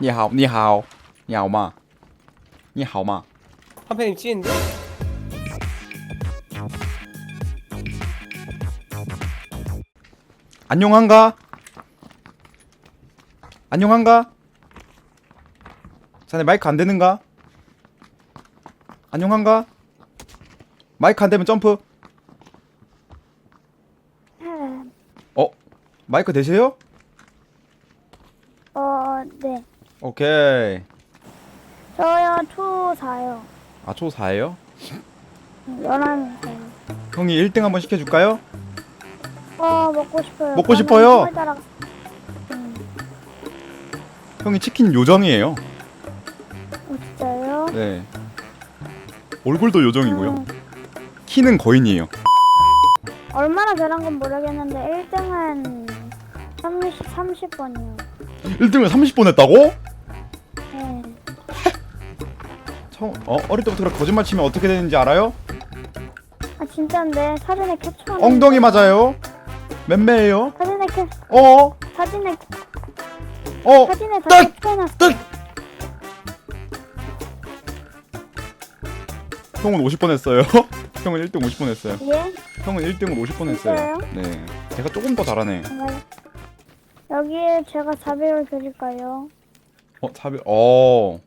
你好你好你好吗你好吗 한편님 찌는데? 안녕한가 안녕한가 자네 마이크 안 되는가 안녕한가 마이크 안 되면 점프 어 마이크 되세요 어, 네. 오케이 저요, 초사요. 아 초4에요 11살. 형이 1등 한번 시켜 줄까요 어, 먹고 싶어요. 먹고 그러면 싶어요? 손가락- 음, 형이 치킨 요정이에요 어, 진짜요? 네 얼굴도 요정이고요 음, 키는 거인이에요 얼마나 잘한 건 모르겠는데 1등은 30, 30번이요. 1등을 30번 했다고? 처음, 어, 어릴 때부터 그렇게 거짓말 치면 어떻게 되는지 알아요? 아, 진짜인데 사진에 캡처하는 엉덩이 맞아요 맴매예요 사진에 캡 어? 사진에 어? 사진에 다 딱! 캡처해놨어. 딱! 형은 50번 했어요 형은 1등 50번 했어요 예? 형은 1등을 50번 했어요? 네 제가 조금 더 잘하네 정말. 여기에 제가 자비를 드릴까요? 어? 자비 어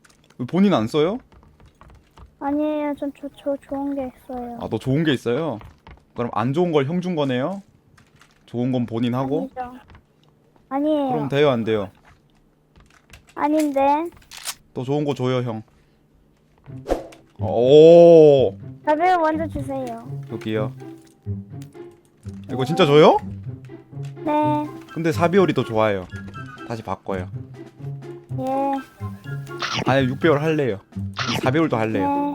본인 안 써요? 아니에요, 전 저, 저 좋은 게 있어요. 아 너 좋은 게 있어요? 그럼 안 좋은 걸 형 준 거네요? 좋은 건 본인 하고? 아니죠. 아니에요. 그럼 돼요 안 돼요? 아닌데. 더 좋은 거 줘요 형 오, 자비를 먼저 주세요. 여기요. 이거 진짜 줘요? 네. 근데 사비올이 더 좋아요. 다시 바꿔요. 예. 아니 6배열 할래요. 4배열도 할래요.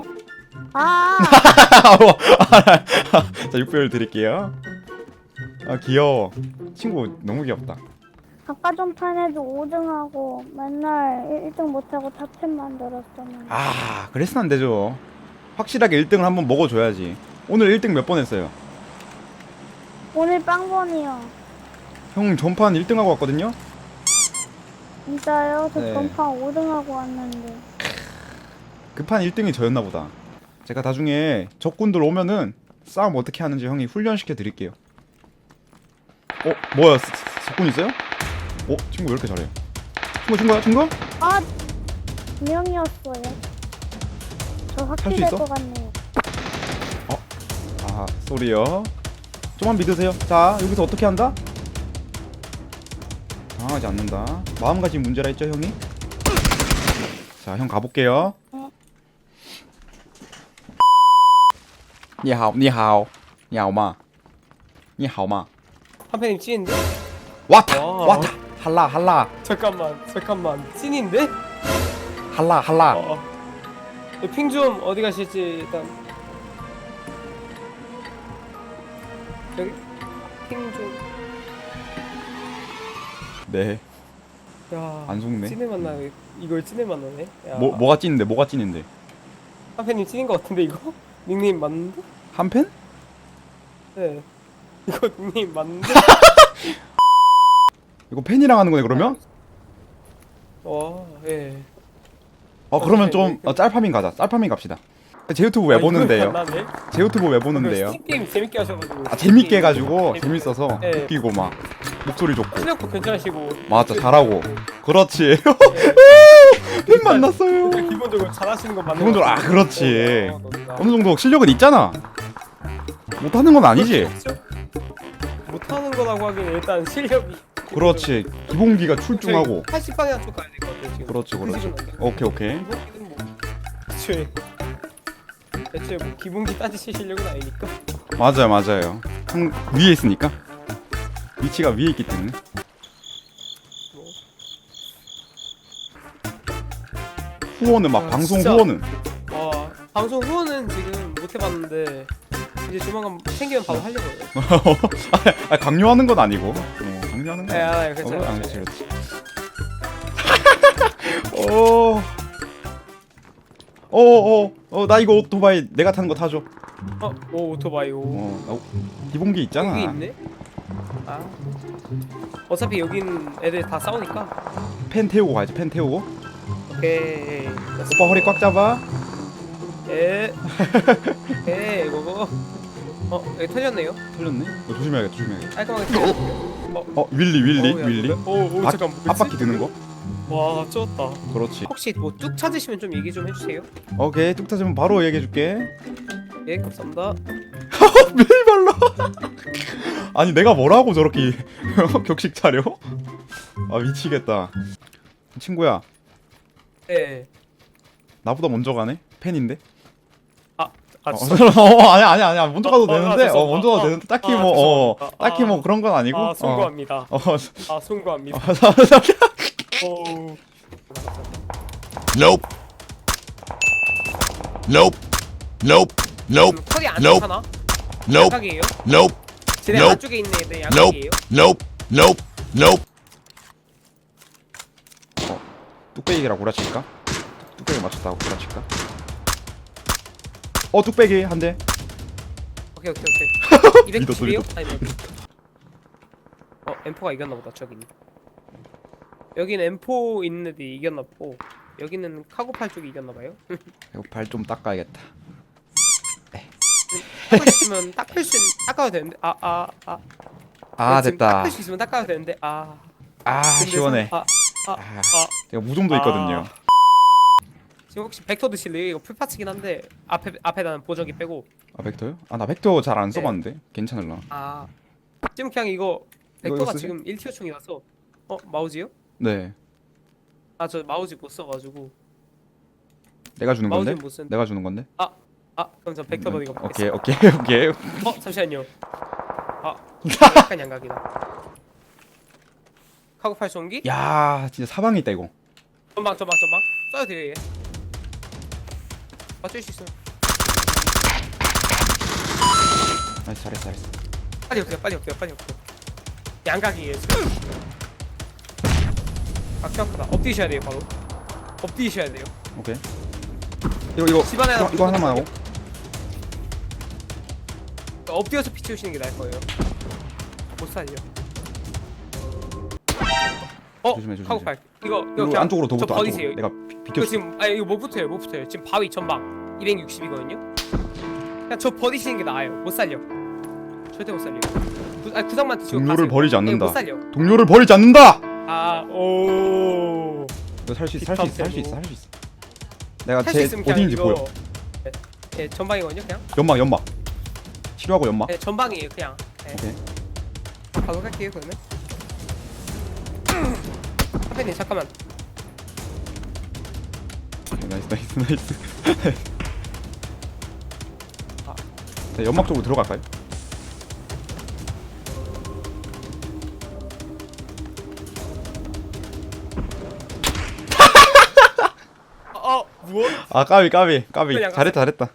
네. 아, 자 6배열 드릴게요. 아 귀여워. 친구 너무 귀엽다. 아까 전 판에도 5등하고 맨날 1등 못하고 탑10 만들었잖아요. 아 그래서는 안 되죠. 확실하게 1등을 한번 먹어줘야지. 오늘 1등 몇 번 했어요? 오늘 빵번이요. 형 전판 1등하고 왔거든요. 진짜요? 저 네. 전판 5등하고 왔는데. 급한 1등이 저였나 보다. 제가 나중에 적군들 오면은 싸움 어떻게 하는지 형이 훈련시켜 드릴게요. 어, 뭐야? 적군 있어요? 어, 친구 왜 이렇게 잘해? 친구, 친구야, 친구? 아, 분명이었어요. 저수 확실할 있어? 것 같네요. 아, 쏘리요. 좀만 믿으세요. 자, 여기서 어떻게 한다? 당하지 않는다. 마음가짐 문제라 했죠, 형이? 자, 형 가볼게요. 네. 你好,你好,你好吗?你好吗? 한편님 찌는데? 왔다, 와. 왔다. 할라, 할라, 잠깐만 잠깐만 찐인데? 할라, 할라. 어. 핑좀 어디 가실지 일단 여기 핑좀 네, 야, 안 속네. 찐을 만나네 이걸 찐을 만나네 야, 뭐 뭐가 찐인데? 뭐가 찐인데? 한편님 찐인 것 같은데 이거? 닉네임 맞는데? 한 팬? 네 이거 닉네임 맞는데? 이거 팬이랑 하는 거네 그러면? 와 예 어 그러면 네, 좀 네. 어, 짤파밍 가자. 짤파밍 갑시다. 제 유튜브 왜 보는데요? 제 유튜브 왜 보는데요? 스팀 게임 재밌게 하셔가지고 아 재밌게 해가지고. 재밌어서 네. 웃기고 막 목소리 좋고 실력도 괜찮으시고 맞아 잘하고 그렇지 네. 팬 만났어요. 기본적으로 잘하시는 건 맞는 기본적으로 것 아. 그렇지. 어, 어, 어느 정도 실력은 있잖아. 못하는 건 아니지? 못하는 거라고 하기엔 일단 실력이 그렇지. 기본기가 출중하고. 80 방향 쪽 가야 될 것 같아요 지금. 그렇지 그렇지. 돼. 오케이 오케이. 기본기는 뭐. 애초에 애초에 뭐 기본기 따지실 실력은 아니니까. 맞아요 맞아요. 한 위에 있으니까. 위치가 위에 있기 때문에 후원은 막 아, 방송 진짜. 후원은 와 방송 후원은 지금 못 해봤는데 이제 조만간 생기면 바로 하려고 해요 아, 강요하는 건 아니고 어, 강요하는 건 네, 아니고 알아요 괜찮아요 어, 아, 그렇지 그렇지 오. 어, 어, 어, 나 이거 오토바이 내가 타는 거 타줘. 어? 오 오토바이 오 어, 나 오- 기본기 있잖아. 여기 있네? 아 어차피 여긴 애들 다 싸우니까 펜 태우고 가야지. 펜 태우고. 오케이. 오빠 허리 꽉 잡아. 예. 예, 이거. 어, 여기 터졌네요. 틀렸네. 어, 조심해야겠다. 조심해야겠다. 깔끔하게. 어, 어 윌리 윌리 어우, 야, 윌리. 오, 오, 앞- 잠깐. 뭐지? 앞바퀴 드는 거. 와, 쩔었다. 그렇지. 혹시 뭐 뚝 찾으시면 좀 얘기 좀 해주세요. 오케이 뚝 터지면 바로 얘기해줄게. 예, 감사합니다. 매일 발라. 아니 내가 뭐라고 저렇게 격식 차려? 아 미치겠다. 친구야 예. 나보다 먼저 가네. 팬인데. 아, 아, 어, 진짜. 어 아니 아니 아니 먼저 가도 어, 어, 되는데. 아, 어 죄송합니다. 먼저 가도 아, 되는데 딱히 아, 뭐 어, 죄송합니다. 딱히 아, 뭐 그런 건 아니고. 아, 송구합니다. 어. 어. 아, 송구합니다. 어. Nope. Nope. Nope. Nope. 안 Nope. Nope. 양각이에요? Nope. 쟤네 Nope. 안쪽에 있는 애들 양각이에요? Nope. Nope. Nope. 뚝배기라 구라칠까? 뚝배기 맞췄다고 구라칠까? 어 뚝배기 한 대. 오케이 오케이 오케이. 믿었어, 290이요? 아니 뭐. 어 M4가 이겼나 보다 저기는. 여기는 M4 있는 애들이 이겼나 보고 여기는 카고팔 쪽이 이겼나 봐요. 이거 발 좀 닦아야겠다. 닦을 수 있으면 닦을 수 있... 닦아도 되는데 아아 아. 아 지금 됐다. 닦을 수 있으면 닦아도 되는데 아. 아 근데 시원해. 선- 아, 아, 아, 아. 제가 무좀도 있거든요. 지금 혹시 벡터 드실래요? 이거 풀파츠긴 한데 앞에 앞에다는 보정기 빼고 아 벡터요? 아 나 벡터 잘안 네. 써봤는데 괜찮을라. 아 지금 그냥 이거 이거 벡터가 쓰세요? 지금 1티어 총이라서 어 마우지요? 네. 아 저 마우지 못 써가지고 내가 주는 건데? 마우지는 못 쓰는데 내가 주는 건데? 아 그럼 저 벡터 버리고 음, 오케이 오케이 오케이. 어 잠시만요 아 약간 양각이다 카고팔 쏜기? 야 진짜 사방에 있다 이거. 전방 전방 전방. 쏴도 돼요 얘. 맞출 수 있어요. 나이스 잘했어 잘했어. 빨리 올게요 빨리 올게요 빨리 올게요 양각이에요 지금 아 켜크다 엎드셔야 돼요 바로. 엎드셔야 돼요. 오케이. 이거 이거. 집안에 이거, 이거 하나만 하고. 엎드려서 피 치우시는 게 나을 거예요. 못 살려 어? 조심해, 조심해. 카고팔 이거 이거 그냥 안쪽으로 더 저 붙어. 버리세요 안쪽으로. 내가 비- 이거 비켜줄게. 지금 아 이거 못 붙어요 못 붙어요 지금 바위 전방 260이거든요 그냥 저 버리시는 게 나아요 못 살려 절대 못 살려 구, 아니 구상만 드시고 동료를. 버리지 이거 않는다. 못 살려 동료를 버리지 않는다. 아 오 너살수 있어 살 수 있어 할수 있어 할수 있어. 내가 할수 제 있으면 그냥 어디인지 이거 보여. 네, 네 전방이거든요 그냥 연막 연막. 치료하고 연막. 네 전방이에요 그냥 네. 오케이. 바로 갈게요 그러면 선배님 잠깐만 오케이, 나이스 나이스 나이스. 아. 네, 연막 쪽으로 들어갈까요? 어 무엇? 아 까비 까비 까비 잘했다 잘했다